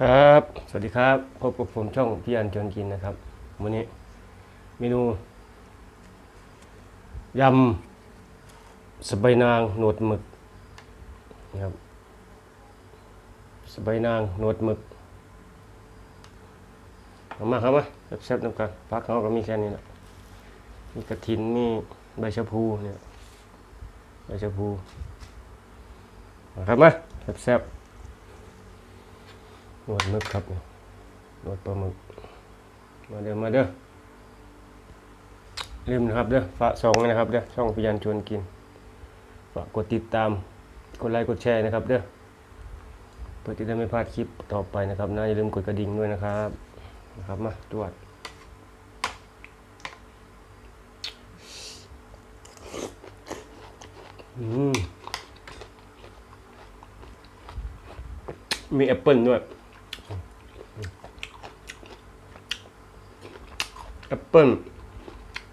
ครับ สวัสดีครับพบกับผมช่องพี่อันชวนกินนะครับวันนี้เมนูยำสะใบายนางหนวดหมึกนะครับสะใบายนางหนวดหมึกเอามาครับมาแซ่บๆน้ำกันพักเขาก็มีแค่นี้แหละมีกระถินมีใบชะพูเนี่ยใบชะพูครับมาแซ่บๆ นวดมึกครับเนี่ยหนวดปลาหมึก มาเด้อ มาเด้อ ลืมนะครับเด้อ ฝากสองนะครับเด้อ ช่องพิยันชวนกิน ฝากกดติดตาม กดไลค์ กดแชร์นะครับเด้อ เพื่อที่จะไม่พลาดคลิปต่อไปนะครับนะอย่าลืมกดกระดิ่งด้วยนะครับ นะครับ มาตรวจอืมมีแอปเปิลด้วย แอ ปเปิ้ล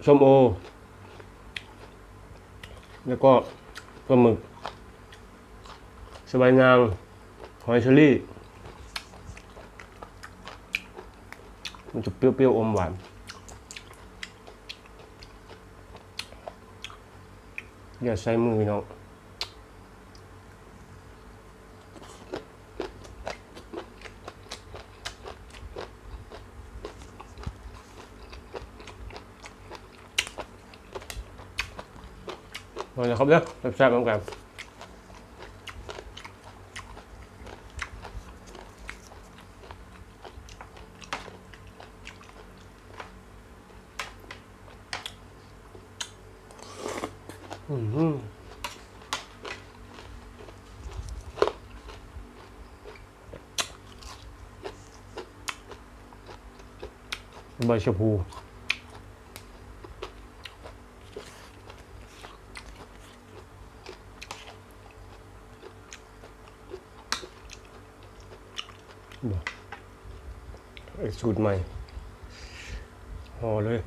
ส้มโอ แล้วก็ปลาหมึก สบายนาง หอยเชอรี่ มันจะเปรี้ยวๆอมหวานอย่าใช้มือน้อง มาเลยครับเด้อแซ่บๆเหมือนกันอืมใบชะพู สูตรใหม่ห่อเลย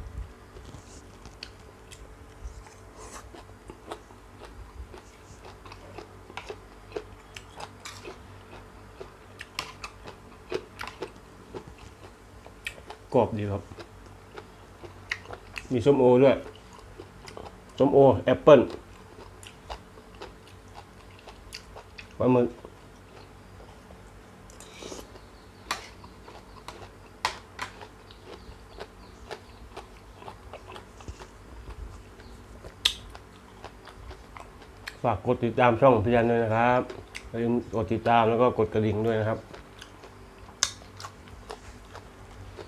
กรอบดีครับ มีส้มโอด้วย ส้มโอ แอปเปิ้ลปลาหมึก ฝากกดติดตามช่องพยันด้วยนะครับอย่าลืมกดติดตามแล้วก็กดกระดิ่งด้วยนะครับ